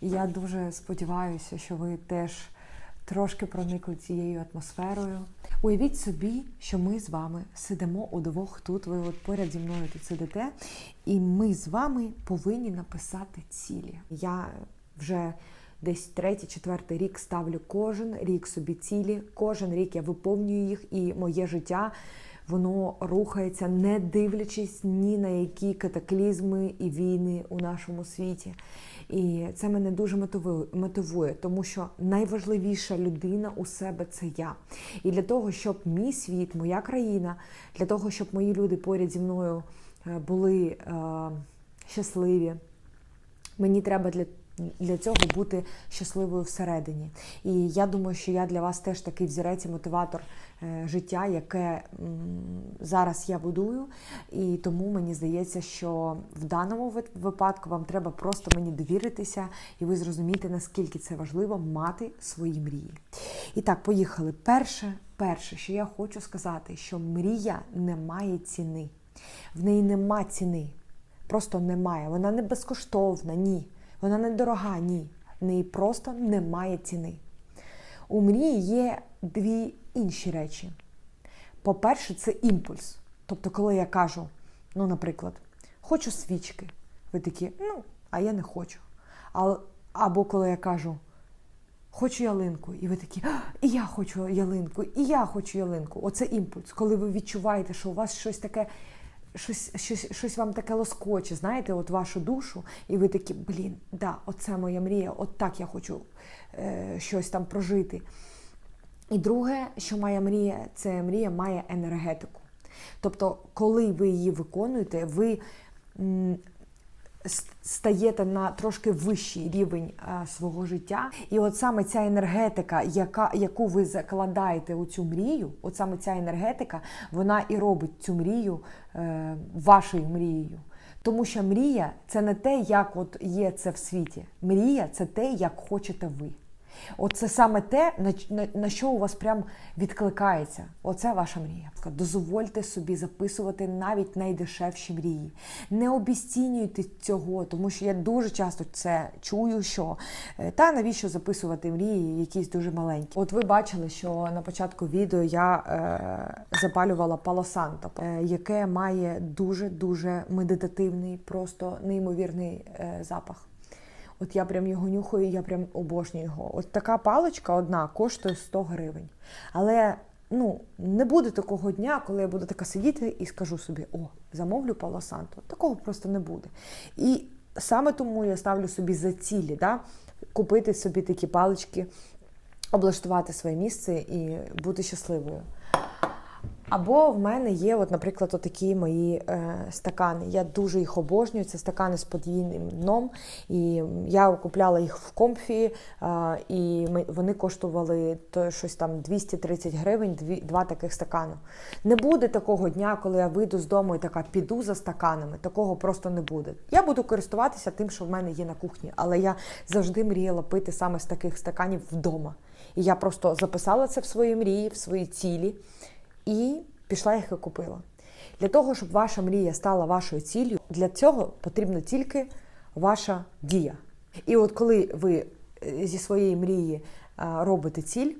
Я дуже сподіваюся, що ви теж трошки проникли цією атмосферою. Уявіть собі, що ми з вами сидимо удвох тут. Ви от поряд зі мною тут сидите, і ми з вами повинні написати цілі. Я вже десь третій, четвертий рік ставлю кожен рік собі цілі. Кожен рік я виповнюю їх, і моє життя воно рухається, не дивлячись ні на які катаклізми і війни у нашому світі. І це мене дуже мотивує, тому що найважливіша людина у себе це я. І для того, щоб мій світ, моя країна, для того, щоб мої люди поряд зі мною е, були е, щасливі, мені треба для для цього бути щасливою всередині. І я думаю, що я для вас теж такий взірець і мотиватор е, життя, яке зараз я будую. І тому мені здається, що в даному випадку вам треба просто мені довіритися, і ви зрозумієте, наскільки це важливо мати свої мрії. І так, поїхали. Перше, перше, що я хочу сказати, що мрія не має ціни. В неї нема ціни. Просто немає. Вона не безкоштовна, ні. Вона не дорога, ні. В неї просто немає ціни. У мрії є дві інші речі. По-перше, це імпульс. Тобто, коли я кажу, ну, наприклад, хочу свічки, ви такі, ну, а я не хочу. Або коли я кажу, хочу ялинку, і ви такі, і я хочу ялинку, і я хочу ялинку. Оце імпульс, коли ви відчуваєте, що у вас щось таке щось, щось, щось вам таке лоскоче, знаєте, от вашу душу, і ви такі, блін, да, оце моя мрія, от так я хочу е, щось там прожити. І друге, що моя мрія, це мрія має енергетику. Тобто, коли ви її виконуєте, ви м, стаєте на трошки вищий рівень е, свого життя. І от саме ця енергетика, яка, яку ви закладаєте у цю мрію, от саме ця енергетика, вона і робить цю мрію е, вашою мрією. Тому що мрія це не те, як от є це в світі. Мрія це те, як хочете ви. Оце саме те, на, на, на що у вас прям відкликається. Оце ваша мрія. Дозвольте собі записувати навіть найдешевші мрії. Не обіцінюйте цього, тому що я дуже часто це чую, що е, та навіщо записувати мрії, якісь дуже маленькі. От ви бачили, що на початку відео я е, запалювала палосанто, е, яке має дуже дуже медитативний, просто неймовірний е, запах. От я прям його нюхаю, я прям обожнюю його. От така паличка одна коштує 100 гривень. Але ну, не буде такого дня, коли я буду така сидіти і скажу собі: о, замовлю палосанту. Такого просто не буде. І саме тому я ставлю собі за цілі, да? купити собі такі палички, облаштувати своє місце і бути щасливою. Або в мене є, от, наприклад, отакі мої е, стакани. Я дуже їх обожнюю. Це стакани з подвійним дном. І я купляла їх в комфі, е, і вони коштували то щось там 230 гривень, дві, два таких стакани. Не буде такого дня, коли я вийду з дому і така піду за стаканами. Такого просто не буде. Я буду користуватися тим, що в мене є на кухні, але я завжди мріяла пити саме з таких стаканів вдома. І я просто записала це в свої мрії, в свої цілі і пішла їх і купила. Для того, щоб ваша мрія стала вашою ціллю, для цього потрібна тільки ваша дія. І от коли ви е, зі своєї мрії е, робите ціль,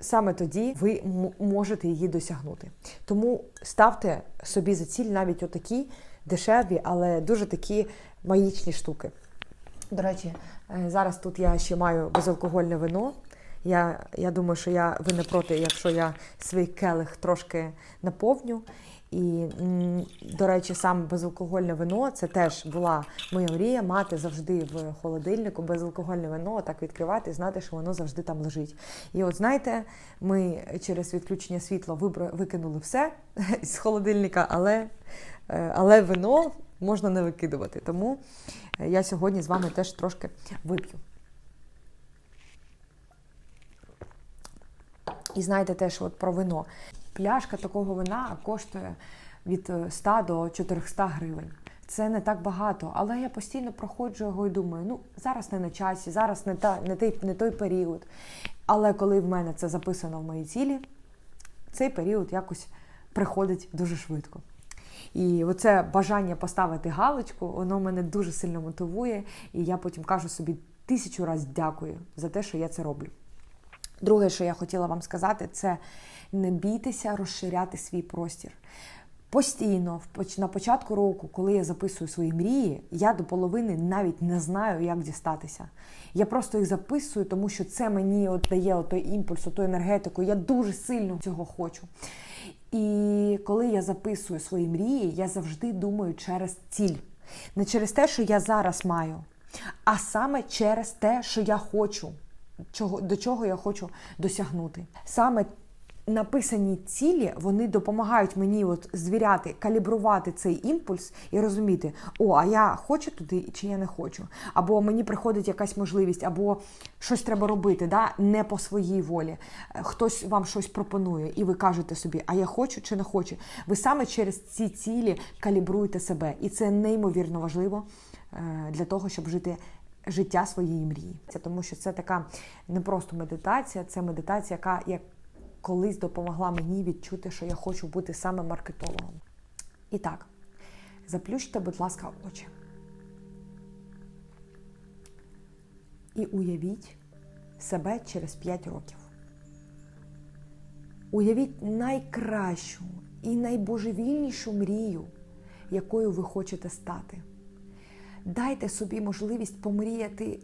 саме тоді ви можете її досягнути. Тому ставте собі за ціль навіть отакі дешеві, але дуже такі магічні штуки. До речі, е, зараз тут я ще маю безалкогольне вино. Я, я думаю, що я ви не проти, якщо я свій келих трошки наповню. І, до речі, саме безалкогольне вино це теж була моя мрія мати завжди в холодильнику безалкогольне вино, так відкривати і знати, що воно завжди там лежить. І от знаєте, ми через відключення світла викинули все з холодильника, але, е, але вино можна не викидувати. Тому е, я сьогодні з вами теж трошки вип'ю. І знаєте теж от про вино. Пляшка такого вина коштує від е, 100 до 400 гривень. Це не так багато, але я постійно проходжу його і думаю, ну зараз не на часі, зараз не, та, не, той, не той період. Але коли в мене це записано в моїй цілі, цей період якось приходить дуже швидко. І оце бажання поставити галочку, воно мене дуже сильно мотивує. І я потім кажу собі тисячу разів дякую за те, що я це роблю. Друге, що я хотіла вам сказати, це не бійтеся розширяти свій простір. Постійно, на початку року, коли я записую свої мрії, я до половини навіть не знаю, як дістатися. Я просто їх записую, тому що це мені от дає той імпульс, ту енергетику. Я дуже сильно цього хочу. І коли я записую свої мрії, я завжди думаю через ціль. Не через те, що я зараз маю, а саме через те, що я хочу, чого, до чого я хочу досягнути. Саме написані цілі вони допомагають мені от звіряти, калібрувати цей імпульс і розуміти, о, а я хочу туди чи я не хочу. Або мені приходить якась можливість, або щось треба робити, да? не по своїй волі. Хтось вам щось пропонує, і ви кажете собі, а я хочу чи не хочу. Ви саме через ці цілі калібруєте себе. І це неймовірно важливо е, для того, щоб жити. Життя своєї мрії, це тому, що це така не просто медитація, це медитація, яка як колись допомогла мені відчути, що я хочу бути саме маркетологом. І так, заплющте, будь ласка, очі. І уявіть себе через 5 років. Уявіть найкращу і найбожевільнішу мрію, якою ви хочете стати. Дайте собі можливість помріяти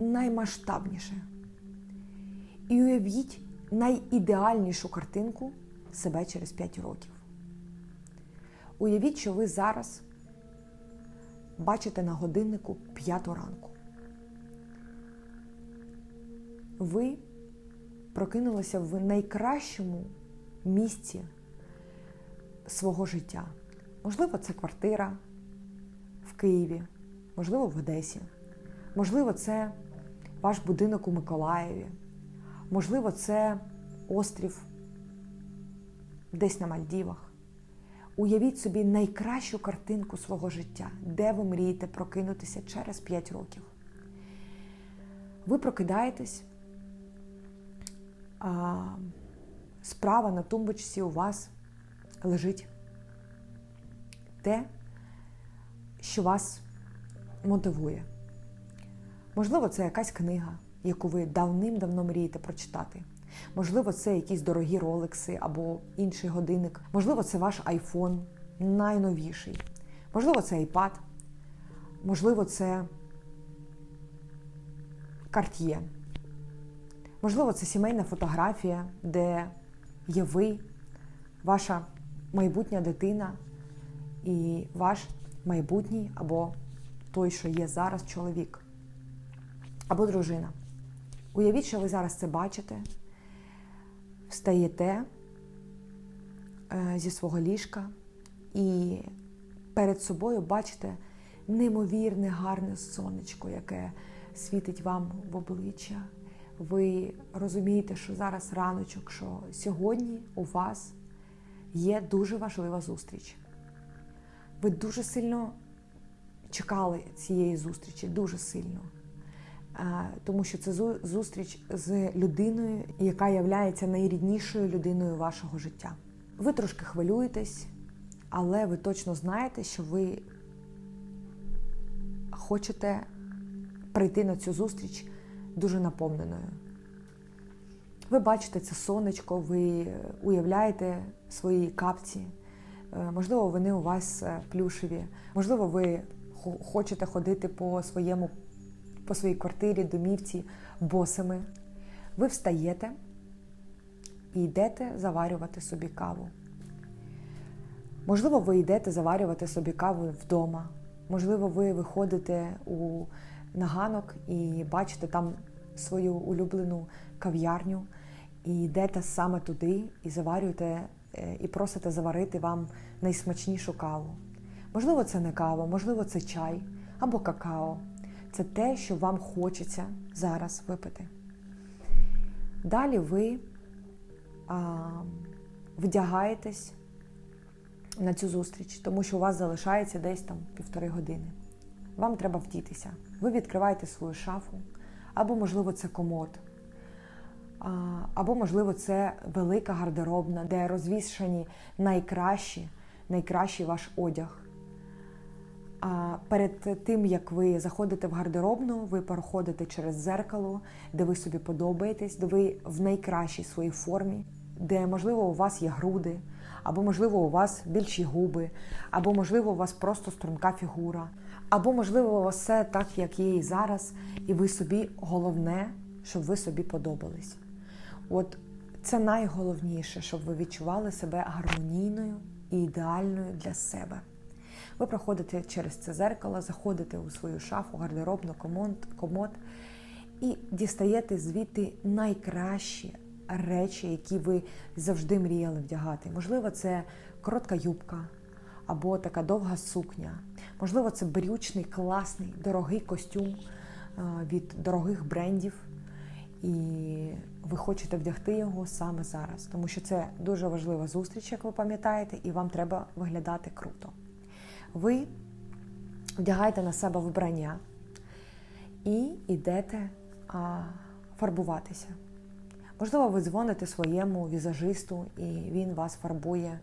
наймасштабніше. І уявіть, найідеальнішу картинку себе через 5 років. Уявіть, що ви зараз бачите на годиннику 5 ранку. Ви прокинулися в найкращому місці свого життя. Можливо, це квартира Києві, можливо, в Одесі, можливо, це ваш будинок у Миколаєві. Можливо, це острів десь на Мальдівах. Уявіть собі найкращу картинку свого життя, де ви мрієте прокинутися через 5 років. Ви прокидаєтесь, а справа на тумбочці у вас лежить те, що вас мотивує. Можливо, це якась книга яку ви давним-давно мрієте прочитати. Можливо, це якісь дорогі ролекси або інший годинник. Можливо, це ваш iPhone найновіший. Можливо, це iPad. Можливо, це Cartier. Можливо, це сімейна фотографія, де є ви, ваша майбутня дитина і ваш майбутній або той, що є зараз чоловік, або дружина. Уявіть, що ви зараз це бачите, встаєте е, зі свого ліжка і перед собою бачите неймовірне, гарне сонечко, яке світить вам в обличчя. Ви розумієте, що зараз раночок, що сьогодні у вас є дуже важлива зустріч. Ви дуже сильно чекали цієї зустрічі, дуже сильно тому що це зустріч з людиною, яка є найріднішою людиною вашого життя. Ви трошки хвилюєтесь, але ви точно знаєте, що ви хочете прийти на цю зустріч дуже наповненою. Ви бачите це сонечко, ви уявляєте свої капці. Е, можливо, вони у вас е, плюшеві, можливо, ви хочете ходити по своєму по своїй квартирі, домівці, босами. Ви встаєте і йдете заварювати собі каву. Можливо, ви йдете заварювати собі каву вдома. Можливо, ви виходите у наганок і бачите там свою улюблену кав'ярню, і йдете саме туди і заварюєте, і просите заварити вам найсмачнішу каву. Можливо, це не кава, можливо, це чай або какао це те, що вам хочеться зараз випити. Далі ви а, вдягаєтесь на цю зустріч, тому що у вас залишається десь там півтори години. Вам треба вдітися. Ви відкриваєте свою шафу, або, можливо, це комод, або, можливо, це велика гардеробна, де розвішані найкращі, найкращий ваш одяг. А перед тим, як ви заходите в гардеробну, ви проходите через зеркало, де ви собі подобаєтесь, де ви в найкращій своїй формі, де, можливо, у вас є груди, або, можливо, у вас більші губи, або, можливо, у вас просто струнка фігура, або, можливо, у вас все так, як є і зараз, і ви собі головне, щоб ви собі подобались. От це найголовніше, щоб ви відчували себе гармонійною і ідеальною для себе. Ви проходите через це зеркало, заходите у свою шафу, гардеробну, комод, комод і дістаєте звідти найкращі речі, які ви завжди мріяли вдягати. Можливо, це коротка юбка або така довга сукня. Можливо, це брючний, класний, дорогий костюм від дорогих брендів. І ви хочете вдягти його саме зараз, тому що це дуже важлива зустріч, як ви пам'ятаєте, і вам треба виглядати круто. Ви вдягаєте на себе вбрання і йдете а, фарбуватися. Можливо, ви дзвоните своєму візажисту, і він вас фарбує.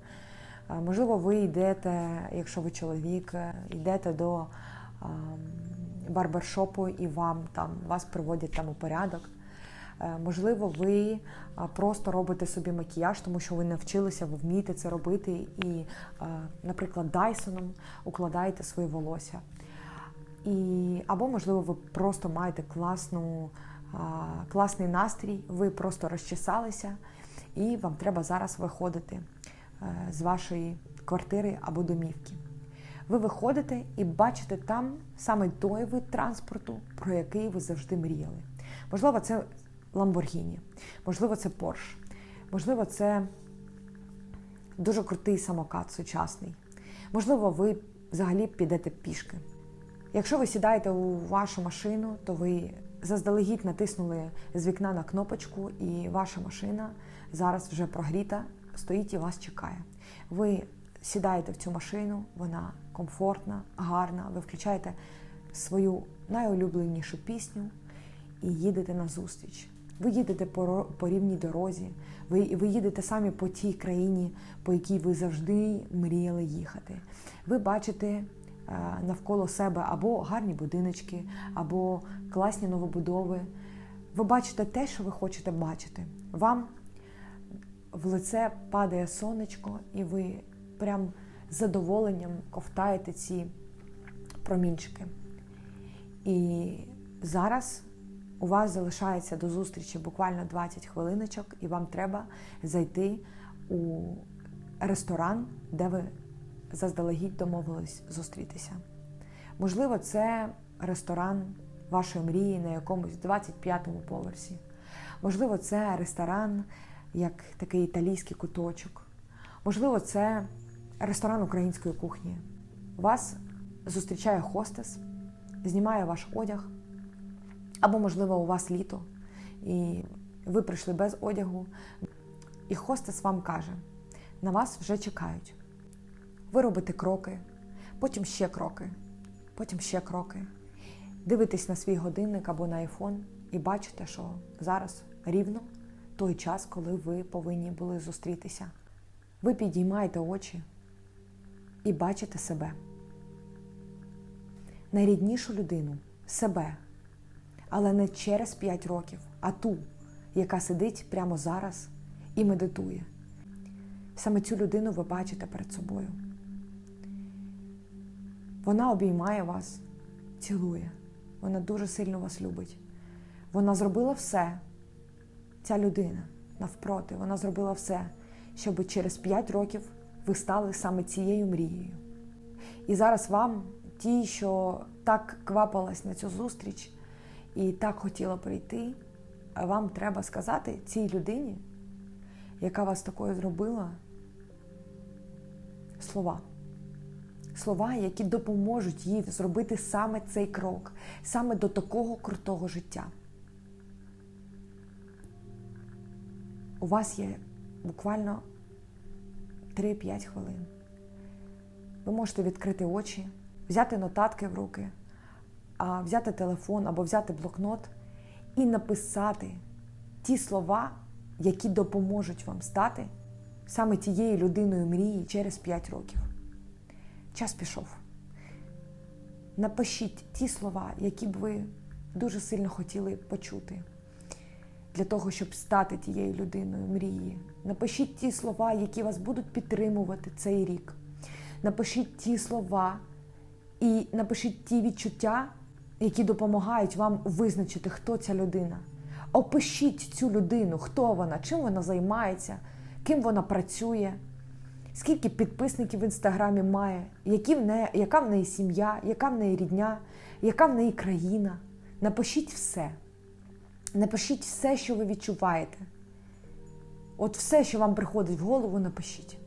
Можливо, ви йдете, якщо ви чоловік, йдете до барбершопу і вам там вас приводять там у порядок. Можливо, ви просто робите собі макіяж, тому що ви навчилися, ви вмієте це робити, і, наприклад, Дайсоном укладаєте своє волосся. І, Або, можливо, ви просто маєте класну, класний настрій, ви просто розчесалися, і вам треба зараз виходити з вашої квартири або домівки. Ви виходите і бачите там саме той вид транспорту, про який ви завжди мріяли. Можливо, це Lamborghini, можливо, це Porsche, можливо, це дуже крутий самокат сучасний. Можливо, ви взагалі підете пішки. Якщо ви сідаєте у вашу машину, то ви заздалегідь натиснули з вікна на кнопочку, і ваша машина зараз вже прогріта, стоїть і вас чекає. Ви сідаєте в цю машину, вона комфортна, гарна, ви включаєте свою найулюбленішу пісню і їдете на зустріч. Ви їдете по, по рівній дорозі, ви, ви їдете самі по тій країні, по якій ви завжди мріяли їхати. Ви бачите е, навколо себе або гарні будиночки, або класні новобудови. Ви бачите те, що ви хочете бачити. Вам в лице падає сонечко, і ви прям з задоволенням ковтаєте ці промінчики. І зараз у вас залишається до зустрічі буквально 20 хвилиночок, і вам треба зайти у ресторан, де ви заздалегідь домовились зустрітися. Можливо, це ресторан вашої мрії на якомусь 25-му поверсі. Можливо, це ресторан, як такий італійський куточок. Можливо, це ресторан української кухні. Вас зустрічає хостес, знімає ваш одяг. Або, можливо, у вас літо, і ви прийшли без одягу, і хостес вам каже: на вас вже чекають. Ви робите кроки, потім ще кроки, потім ще кроки. Дивитесь на свій годинник або на айфон і бачите, що зараз рівно той час, коли ви повинні були зустрітися. Ви підіймаєте очі і бачите себе. Найріднішу людину себе але не через 5 років, а ту, яка сидить прямо зараз і медитує. Саме цю людину ви бачите перед собою. Вона обіймає вас, цілує, вона дуже сильно вас любить. Вона зробила все, ця людина навпроти, вона зробила все, щоб через 5 років ви стали саме цією мрією. І зараз вам, ті, що так квапилась на цю зустріч, і так хотіла прийти, а вам треба сказати цій людині, яка вас такою зробила, слова. Слова, які допоможуть їй зробити саме цей крок, саме до такого крутого життя. У вас є буквально 3-5 хвилин. Ви можете відкрити очі, взяти нотатки в руки взяти телефон або взяти блокнот і написати ті слова, які допоможуть вам стати саме тією людиною мрії через 5 років. час пішов. Напишіть ті слова, які б ви дуже сильно хотіли почути для того, щоб стати тією людиною мрії. Напишіть ті слова, які вас будуть підтримувати цей рік. Напишіть ті слова і напишіть ті відчуття, які допомагають вам визначити, хто ця людина. Опишіть цю людину, хто вона, чим вона займається, ким вона працює, скільки підписників в інстаграмі має, які в неї, яка в неї сім'я, яка в неї рідня, яка в неї країна. Напишіть все. Напишіть все, що ви відчуваєте. От все, що вам приходить в голову, напишіть.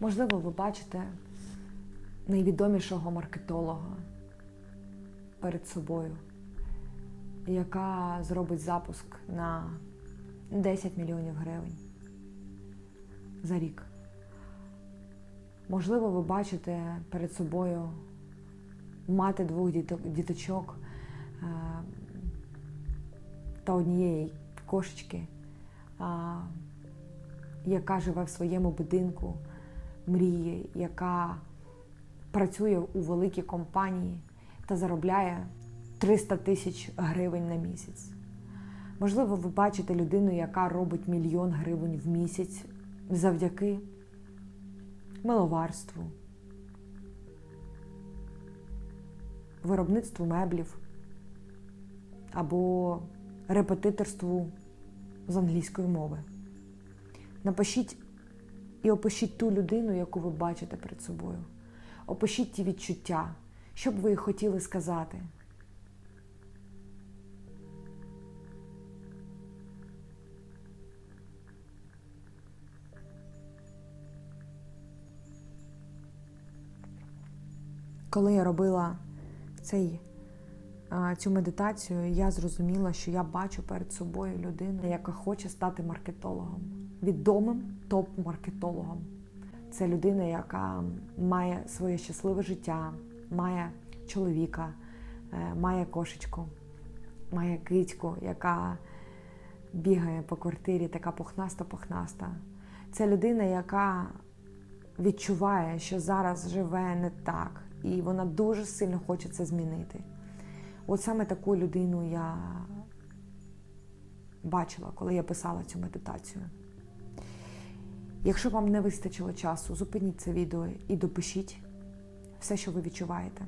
Можливо, ви бачите найвідомішого маркетолога перед собою, яка зробить запуск на 10 мільйонів гривень за рік. Можливо, ви бачите перед собою мати двох діточок е, та однієї кошечки, а, яка живе в своєму будинку мрії, яка працює у великій компанії та заробляє 300 тисяч гривень на місяць. Можливо, ви бачите людину, яка робить мільйон гривень в місяць завдяки миловарству, виробництву меблів або репетиторству з англійської мови. Напишіть і опишіть ту людину, яку ви бачите перед собою. Опишіть ті відчуття, що б ви хотіли сказати. Коли я робила цей, цю медитацію, я зрозуміла, що я бачу перед собою людину, яка хоче стати маркетологом, відомим топ-маркетологом. Це людина, яка має своє щасливе життя, має чоловіка, е, має кошечку, має кицьку, яка бігає по квартирі, така пухнаста-пухнаста. Це людина, яка відчуває, що зараз живе не так, і вона дуже сильно хоче це змінити. От саме таку людину я бачила, коли я писала цю медитацію. Якщо вам не вистачило часу, зупиніть це відео і допишіть все, що ви відчуваєте.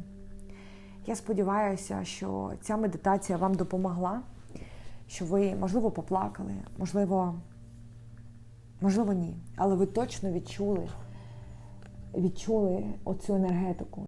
Я сподіваюся, що ця медитація вам допомогла, що ви, можливо, поплакали, можливо, можливо, ні. Але ви точно відчули, відчули оцю енергетику.